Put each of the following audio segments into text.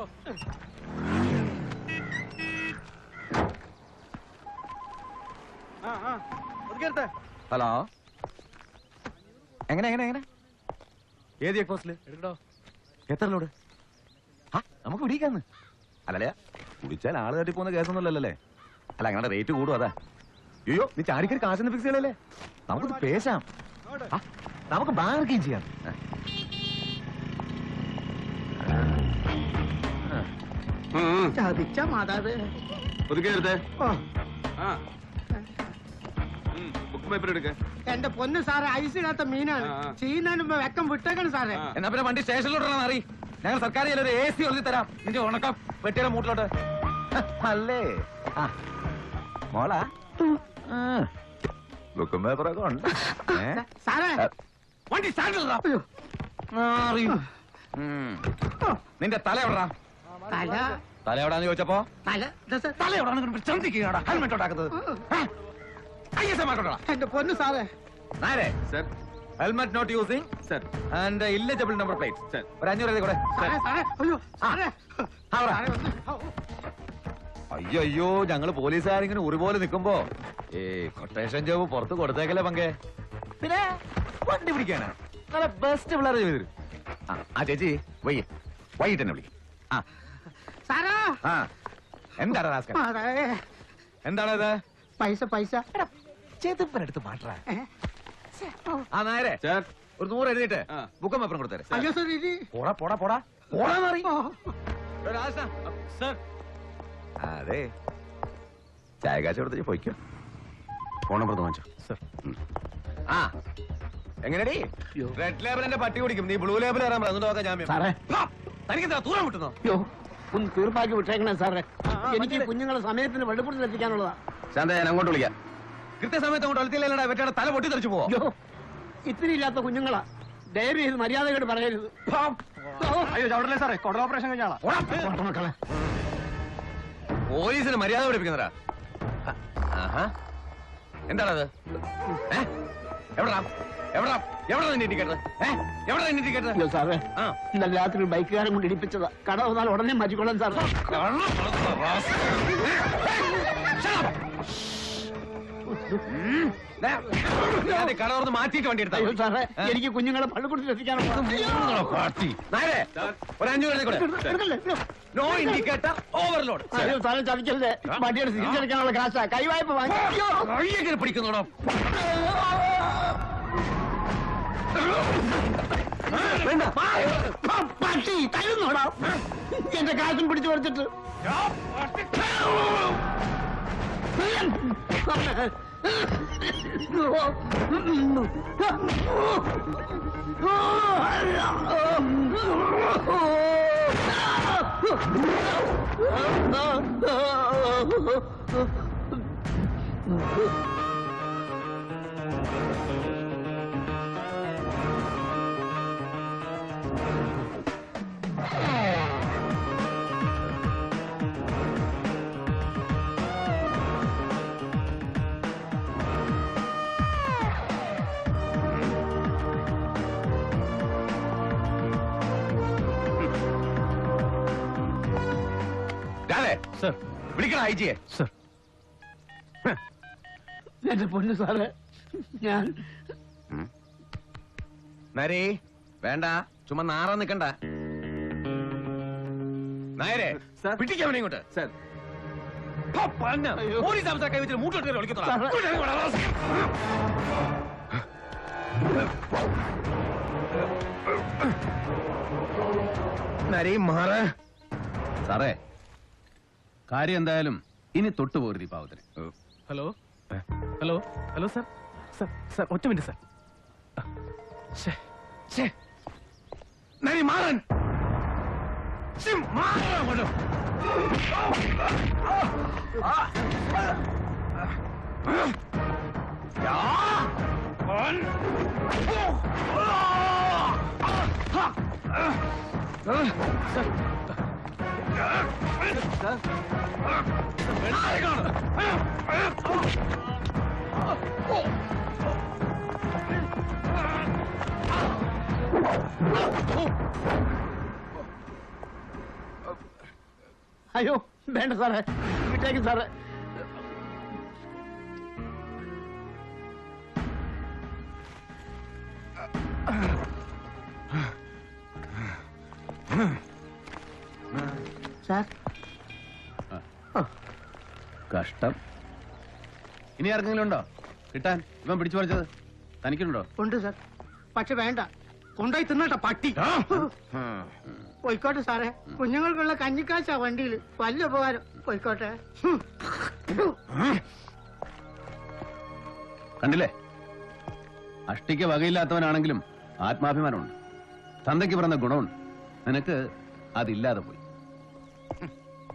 Bro hello. എങ്ങനെ എങ്ങനെ എങ്ങനെ? ഏത് ചെക്ക് പോസ്റ്റിൽ എടുക്കടോ. എത്ര ലോഡ് ആ നമുക്ക് പിടിക്കാന്ന്. അല്ലല്ലേ കുടിച്ചാൽ ആൾ തട്ടി പോകുന്ന കേസൊന്നുമല്ലല്ലേ? അല്ല അങ്ങനെ റേറ്റ് കൂടും അതാ. അയ്യോ നീ ചാരിക്കൊരു കാശൊന്നും ഫിക്സ് ചെയ്യലല്ലേ? നമുക്ക് പേശാം. ആ, നമുക്ക് ബാർഗെയിൻ ചെയ്യാം. ചതിച്ച മാതാവ്. എടുക്ക. എന്റെ പൊന്ന് സാറേ ഐസ് ഇടാത്ത മീനാണ്. ചെയ്യുന്നതിന് വെക്കം വിട്ടേക്കണം സാറേ. എന്നാ പിന്നെ വണ്ടി സ്റ്റേഷനിലോട്ടാണ് മാറി. ഞങ്ങൾ സർക്കാർ ഒരു എ സി ഒഴുതി തരാം. നിന്റെ ഉണക്കം വെട്ടിയുടെ മൂട്ടിലോട്ട്. അല്ലേ ആ. മോളാ. ബുക്കും പേപ്പറൊക്കെ ഉണ്ട്? സാറേ. വണ്ടി സ്റ്റാൻഡിലാ അയ്യോ, നിന്റെ തല എവിടാ? തല തല എവിടാന്ന് ചോദിച്ചപ്പോ? തല? ദേ സാർ, തല എവിടാണ് ചന്തിക്കുകയാടാ ഹെൽമെറ്റ് ഉണ്ടാക്കുന്നത്. എന്റെ പൊന്നു സാറേ. നേരെ sir. Helmet not using sir. And illegible number plate. Sir. ഒരു അഞ്ഞൂറ് എഴുതി കൂടെ. സാറേ സാറേ അയ്യോ അയ്യോ അയ്യോ ഞങ്ങൾ പോലീസുകാരിങ്ങനെ ഒരുപോലെ നിൽക്കുമ്പോ നിക്കുമ്പോ. ഏ കൊട്ടേഷൻ ജോബ് പുറത്ത് കൊടുത്തേക്കല്ലേ പങ്കെ? പിന്നെ വണ്ടി പിടിക്കാനാ. നല്ല ബെസ്റ്റ് പിള്ളേർ ചെയ്തു ആ ചേച്ചി വൈ വൈകിട്ട് തന്നെ വിളിക്കും ആ ആ എന്താണ് റാസ്കൽ? പൈസ പൈസ. ചെതുപ്പനെടുത്ത് മാറ്റാ ആ നേരെ സർ ഒരു നൂറ് എഴുതിയിട്ട്. ബുക്കും പേപ്പറും കൊടുത്തേരെ. അയ്യോ സാർ ഇത് പോടാ പോടാ പോടാ. അതെ. ചായ കാശ് കൊടുത്ത് പോയിക്കോ. ഫോൺ നമ്പർ വാങ്ങിച്ചോ. സർ. ആ എങ്ങനെടി? റെഡ് ലേബൽ എന്റെ പട്ടി കുടിക്കും. നീ ബ്ലൂ ലേബൽ കയറാൻ പറഞ്ഞു നോക്കാം ജാമ്യം തനിക്ക് ദൂരം വിട്ടുന്നോ അയ്യോ ഒന്ന് തീർപ്പാക്കി വിട്ടേക്കണേ സാറേ. എനിക്ക്. കുഞ്ഞുങ്ങളെ സമയത്തിന് വെള്ളിപ്പുറത്തിൽ എത്തിക്കാനുള്ളതാ ശാന്ത ഞാൻ അങ്ങോട്ട് വിളിക്കാം. കൃത്യസമയത്ത് അങ്ങോട്ട് അളുത്തില്ലടാ വെച്ചാൽ തല പൊട്ടി തെറിച്ചു പോവോ? അയ്യോ ഇത്തിരി ഇല്ലാത്ത കുഞ്ഞുങ്ങളാ. ദയവ് ചെയ്ത് മര്യാദയോട് പറയരുത്. അയ്യോ ചവിടല്ലേ സാറേ? കൊടൽ ഓപ്പറേഷൻ കഴിഞ്ഞാളാ പോലീസിന് മര്യാദ പഠിപ്പിക്കുന്നതാ എന്താണത്? എവിടാ? എവിടാ? എവിടാ നിന്റെ ടിക്കറ്റ് എവിടാ നിന്റെ ടിക്കറ്റ് അയ്യോ സാറേ. ആ. ഇന്നലെ രാത്രി ബൈക്കുകാരൻ കൊണ്ട് ഇടിപ്പിച്ചതാ. കട വന്നാൽ ഉടനെ മാറ്റിക്കൊള്ളാൻ സാർ കട തുറന്ന് മാറ്റിയിട്ട് വണ്ടി എടുത്താ അയ്യോ സാറേ എനിക്ക് കുഞ്ഞുങ്ങളെ പള്ളിക്കൂടത്തിൽ എത്തിക്കാനുള്ള. ഒരു അഞ്ചു. നോ ഇൻഡിക്കേറ്റർ ഓവർലോഡ് അയ്യോ സാറേ ചതിക്കല്ലേ വണ്ടിയുടെ തിരിച്ചടിക്കാനുള്ള കാശാ. കൈവായ്പ വാങ്ങി പിടിക്കുന്നോടോ? വേണ്ട. പട്ടി തരുന്നോടാ എന്റെ കാശും പിടിച്ചു കൊടുത്തിട്ട് രാധേ സർ. വിളിക്കണം ഐ ജിയെ? സർ. എന്റെ പൊന്നു സാറേ ഞാൻ നരേ വേണ്ട ചുമ്മാ നാറാൻ നിക്കണ്ട. നായരെ ഇങ്ങോട്ട്. സർ. ഹോ, പന്ന. അയ്യോ. പോലീസ് അവസ്ഥ കൈവച്ചിട്ട് മൂട്ടോട്ട് വിളിക്കത്തോളാം സാറേ. നരേ മാറ. സാറേ കാര്യം എന്തായാലും ഇനി തൊട്ടു പോരുതി പാവത്തിന് hello hello hello sir sir sir ഒറ്റ മിനിറ്റ് സർ ശ്ശേ, ശ്ശേ. നീ മാറൻ ശ്ശേ, മാറ് അങ്ങോട്ട്. യാ, ഓൻ. സർ അയ്യോ വേണ്ട സാറേ വിട്ടേക്ക് സാറേ Ugh. സാർ. കഷ്ടം. ഇനി ആർക്കെങ്കിലും ഉണ്ടോ? കിട്ടാൻ. ഇവൻ പിടിച്ചു പറിച്ചത്. തനിക്കുണ്ടോ? ഉണ്ട് സാർ. പക്ഷെ വേണ്ട. കൊണ്ടുപോയി തിന്നട്ടെ പട്ടി. പോയിക്കോട്ടെ സാറേ. കുഞ്ഞുങ്ങൾക്കുള്ള കഞ്ഞിക്കാശാ വണ്ടിയിൽ. വലിയ ഉപകാരം. പോയിക്കോട്ടെ. കണ്ടില്ലേ? അഷ്ടിക്ക് വകയില്ലാത്തവനാണെങ്കിലും ആത്മാഭിമാനമുണ്ട്. തന്തയ്ക്ക് പറഞ്ഞ ഗുണമുണ്ട്. നിനക്ക് അതില്ലാതെ പോയി.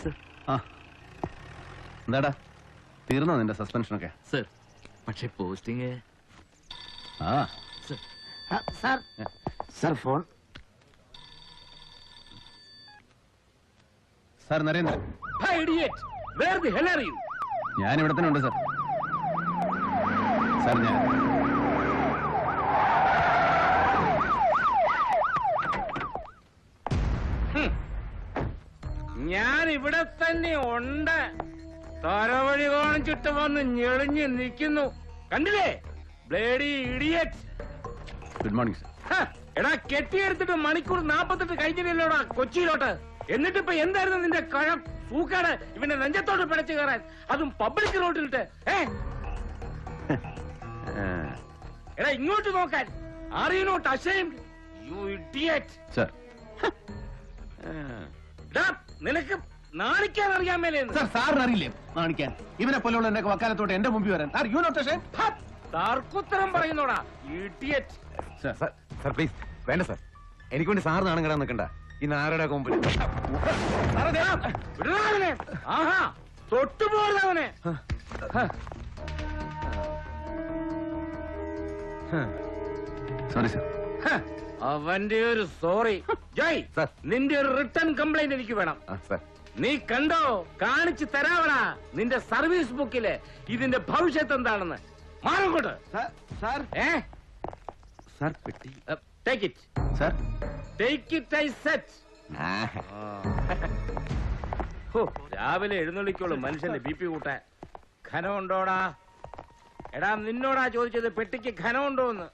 സർ ആ. എന്താടാ? തീർന്നോ നിന്റെ സസ്പെൻഷനൊക്കെ സർ പക്ഷേ പോസ്റ്റിംഗ് ആ. Sir sir phone sir Narendran ഞാൻ ഇവിടെ തന്നെ ഉണ്ട് സാർ സാർ ഞാൻ ഞാൻ ഇവിടെ തന്നെ ഉണ്ട്. തരവഴി കാണിച്ചിട്ട് വന്ന് ഞെളിഞ്ഞ് നിൽക്കുന്നു. കണ്ടില്ലേ? Bloody idiot. Good morning sir എടാ കെട്ടിയെടുത്തിട്ട് മണിക്കൂർ നാപ്പത്തെട്ട് കഴിഞ്ഞില്ലല്ലോടാ കൊച്ചിയിലോട്ട്. എന്നിട്ട് ഇപ്പൊ എന്തായിരുന്നു നിന്റെ കഴം? പൂക്കാട് ഇവന്റെ നെഞ്ചത്തോട് പിടച്ചു കയറാൻ. അതും പബ്ലിക് റോഡിലിട്ട്. ഏ? എടാ ഇങ്ങോട്ട് നോക്കാൻ. Are you not ashamed you idiot sir ഡാ, നിനക്ക് നാണിക്കാൻ അറിയാൻ മേലെ സാർ സാറിന് അറിയില്ലേ? കാണിക്കാൻ ഇവനെ പോലെയുള്ള എന്റെ വക്കാലത്തോട്ട് എന്റെ മുമ്പിൽ വരാൻ. സാർ യു നോട്ട് തർക്കുത്തരം പറയുന്നോടാ ഇഡിയറ്റ് സാർ പ്ലീസ് വേണ്ട സാർ എനിക്ക് വേണ്ടി സാർ. നാണം കിടാൻ നിൽക്കണ്ട. ഈ ആരുടെ കൊമ്പിൽ ആഹാ സോറി സാർ അവന്റെ ഒരു സോറി. ജയ് സർ. നിന്റെ ഒരു റിട്ടേൺ കംപ്ലൈന്റ് എനിക്ക് വേണം. ആ സാർ. നീ കണ്ടോ? കാണിച്ചു തരാവടാ നിന്റെ സർവീസ് ബുക്കിൽ ഇതിന്റെ ഭവിഷ്യത്ത് എന്താണെന്ന്. മാറങ്ങോട്ട് സാർ. ഏ? സാർ പെട്ടി. Take it sir. Take it I set ഹോ, രാവിലെ എഴുന്നള്ളിക്കോളൂ മനുഷ്യന്റെ ബി പി കൂട്ടാൻ. ഘനമുണ്ടോടാ? എടാ നിന്നോടാ ചോദിച്ചത് പെട്ടിക്ക് ഘനമുണ്ടോന്ന്.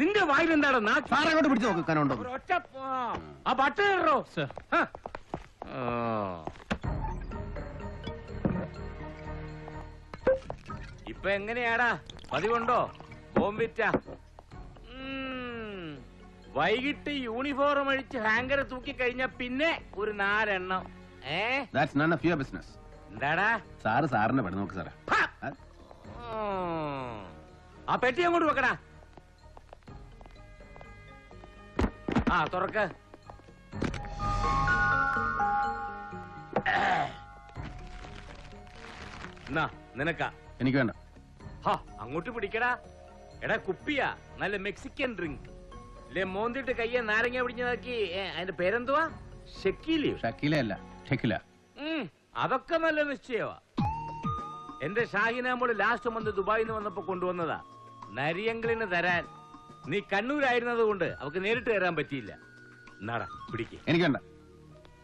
നിന്റെ വായിൽ എന്താണ് സാർ അങ്ങോട്ട് പിടിച്ചു നോക്ക് കനുണ്ടോ ഒരൊറ്റ ആ, പട്ട് കയറോ സർ. ആ. ഇപ്പൊ എങ്ങനെയാടാ? പതിവുണ്ടോ? ബോംബിറ്റ. വൈകിട്ട് യൂണിഫോം അഴിച്ച് ഹാങ്കർ തൂക്കി കഴിഞ്ഞ പിന്നെ ഒരു നാലെണ്ണം. ഏ? That's none of your business എന്താടാ? സാറ് സാറിനെ പെടുന്നു നോക്ക് സാറേ. ആ പെട്ടി അങ്ങോട്ട് വെക്കടാ. ആ തുറക്ക. എന്നാ നിനക്കാ? എനിക്ക് വേണ്ട. ഹാ അങ്ങോട്ട് പിടിക്കടാ. എടാ കുപ്പിയാ. നല്ല മെക്സിക്കൻ ഡ്രിങ്ക്. ഇല്ലേ മോന്തിട്ട് കയ്യെ നാരങ്ങ പിടിഞ്ഞതാക്കി അതിന്റെ പേരെന്തുവാ? ഷെക്കീലിയോ? ഷക്കീല അല്ല ഷക്കില. ഉം, അതൊക്കെ നല്ല നിശ്ചയമാ എന്റെ ഷാഹിനാമോൾ ലാസ്റ്റ് മന്ത് ദുബായിൽ നിന്ന് വന്നപ്പോ കൊണ്ടുവന്നതാ. നരിയങ്കളിന് തരാൻ. നീ കണ്ണൂരായിരുന്നത് കൊണ്ട് അവക്ക് നേരിട്ട് കയറാൻ പറ്റിയില്ല. എന്നാടാ പിടിക്ക്. എനിക്ക് വേണ്ട.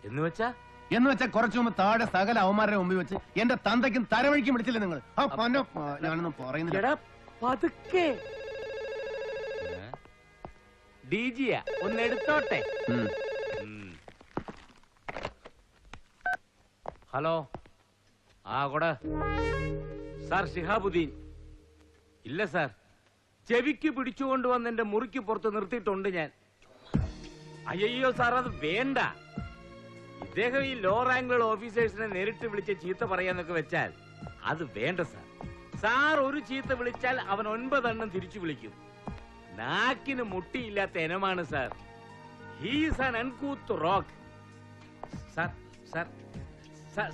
എന്ന് വെച്ചാ? എന്ന് വെച്ചാൽ കുറച്ചു മുമ്പ് താഴെ സകല അവന്മാരുടെ മുമ്പിൽ വെച്ച് എന്റെ തന്തയ്ക്കും തരവഴിക്കും വിളിച്ചില്ല നിങ്ങൾ ആ പൊന്നോ ഞാനൊന്നും പറയുന്നില്ല. എടാ പതുക്കെ. ഡി ജിയാ ഒന്ന് എടുത്തോട്ടെ? ഉം. ഉം. ഹലോ. ആ കൂടെ. സാർ ഷിഹാബുദ്ദീൻ ഇല്ല സാർ. ചെവിക്ക് പിടിച്ചുകൊണ്ട് വന്ന് എന്റെ മുറിക്ക് പുറത്ത് നിർത്തിയിട്ടുണ്ട് ഞാൻ. അയ്യോ സാർ അത് വേണ്ട. ഇദ്ദേഹം ഈ ലോ റാങ്കുള്ള ഓഫീസേഴ്സിനെ നേരിട്ട് വിളിച്ച് ചീത്ത പറയാന്നൊക്കെ വെച്ചാൽ അത് വേണ്ട സാർ. സാർ ഒരു ചീത്ത വിളിച്ചാൽ അവൻ ഒൻപതെണ്ണം തിരിച്ചു വിളിക്കും. നാക്കിന് മുട്ടിയില്ലാത്ത ഇനമാണ് sir. He's an uncouth rock sir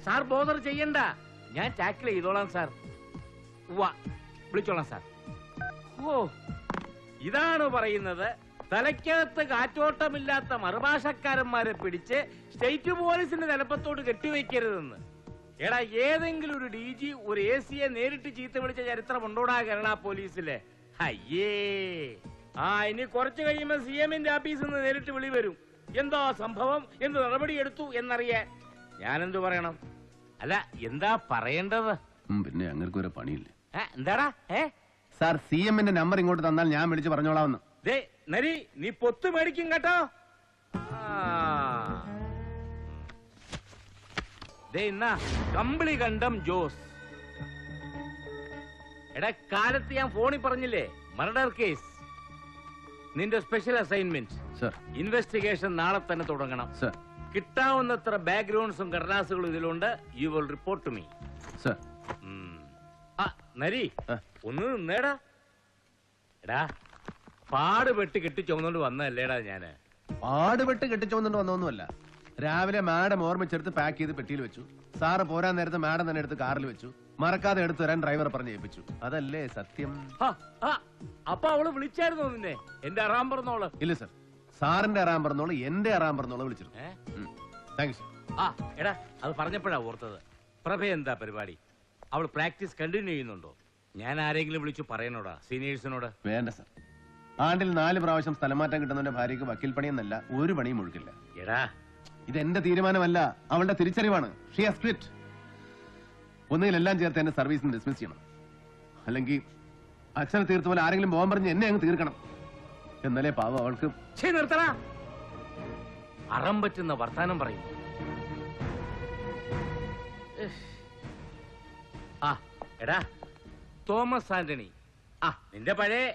sir bother ചെയ്യണ്ട. ഞാൻ ടാക്കിൾ ചെയ്തോളാം സാർ. വാ വിളിച്ചോളാം സാർ. ഓ. ഇതാണ് പറയുന്നത്. തലയ്ക്കകത്ത് കാറ്റോട്ടമില്ലാത്ത മറുഭാഷക്കാരന്മാരെ പിടിച്ച് സ്റ്റേറ്റ് പോലീസിന്റെ തലപ്പത്തോട് കെട്ടിവെക്കരുതെന്ന് എടാ ഏതെങ്കിലും ഒരു ഡി ജി ഒരു എ സിയെ നേരിട്ട് ചീത്ത വിളിച്ച ചരിത്രം ഉണ്ടോടാ കേരള പോലീസിലെ? അയ്യേ ആ ഇനി കുറച്ചു കഴിയുമ്പോ സി എമ്മിന്റെ ഓഫീസിൽ നിന്ന് നേരിട്ട് വിളി വരും. എന്താ സംഭവം? എന്ത് നടപടി എടുത്തു എന്നറിയാൻ. ഞാനെന്തു പറയണം? അല്ല എന്താ പറയേണ്ടത്? പിന്നെ അങ്ങനെ ഒരു പണിയില്ല? എന്താടാ? ഏ? സാർ സി എമ്മിന്റെ നമ്പർ ഇങ്ങോട്ട് തന്നാൽ ഞാൻ വിളിച്ച് പറഞ്ഞോളാമെന്ന് ദേ നരി നീ പൊത്ത് മേടിക്കും കേട്ടോ. ആ. ദേ ഇന്നാ കമ്പിളി കണ്ടം ജോസ്. എടാ കാലത്ത് ഞാൻ ഫോണിൽ പറഞ്ഞില്ലേ? Murder case. നിന്റെ സ്പെഷ്യൽ അസൈൻമെന്റ് സർ ഇൻവെസ്റ്റിഗേഷൻ നാളെ തന്നെ തുടങ്ങണം. സർ കിട്ടാവുന്നത്ര ബാക്ക്ഗ്രൗണ്ട്സും കടലാസുകളും ഇതിലുണ്ട്. You will report to me sir നരി ഒന്ന് നിന്നേടാ. എടാ പാടുപെട്ട് കെട്ടി ചുമന്നോണ്ട് വന്നല്ലേടാ ഞാൻ. പാടുപെട്ട് കെട്ടിച്ചോന്നിട്ട് വന്നൊന്നുമല്ല രാവിലെ മാഡം ഓർമ്മിച്ചെടുത്ത് പാക്ക് ചെയ്ത് പെട്ടിയിൽ വെച്ചു. സാറ് പോരാൻ നേരത്ത് മാഡം തന്നെ എടുത്ത് കാറിൽ വെച്ചു. മറക്കാതെ എടുത്തു തരാൻ ഡ്രൈവർ പറഞ്ഞ് ഏൽപ്പിച്ചു. അതല്ലേ സത്യം? അപ്പൊ അവൾ വിളിച്ചായിരുന്നോ നിന്നെ? എന്റെ അറാം പറഞ്ഞോൾ ഇല്ല സർ. സാറിന്റെ അറാം പറഞ്ഞോൾ എന്റെ അറാം പറഞ്ഞോൾ വിളിച്ചിരുന്നു? Thank you sir. ആ എടാ അത് പറഞ്ഞപ്പോഴാ ഓർത്തത്. പ്രഭ എന്താ പരിപാടി? അവൾ പ്രാക്ടീസ് കണ്ടിന്യൂ ചെയ്യുന്നുണ്ടോ? ഞാൻ ആരെങ്കിലും വിളിച്ചു പറയണോടാ സീനിയേഴ്സിനോട്? വേണ്ട സർ. ആണ്ടിൽ നാല് പ്രാവശ്യം സ്ഥലമാറ്റം കിട്ടുന്നവന്റെ ഭാര്യക്ക് വക്കീൽ പണിയെന്നല്ല ഒരു പണിയും ഒഴുക്കില്ല എടാ. ഇത് എന്റെ തീരുമാനമല്ല അവളുടെ തിരിച്ചറിവാണ്. ഷീ ഹാസ് ക്വിറ്റ് ഒന്നുകിൽ എല്ലാം ചേർത്ത് എന്റെ സർവീസിന് ഡിസ്മിസ് ചെയ്യണം. അല്ലെങ്കിൽ അച്ഛനെ തീർത്ത പോലെ ആരെങ്കിലും പോകാൻ പറഞ്ഞ് എന്നെ അങ്ങ് തീർക്കണം. എന്നാലേ പാവം അവൾക്ക് ഛേ നിർത്തടാ. അറം പറ്റുന്ന വർത്താനം പറയും. ഇഷ്. ആ എടാ. തോമസ് ആന്റണി. ആ നിന്റെ പഴയ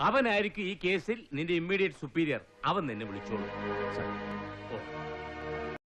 അവനായിരിക്കും ഈ കേസിൽ നിന്റെ ഇമ്മീഡിയറ്റ് സുപ്പീരിയർ. അവൻ നിന്നെ വിളിച്ചോളൂ.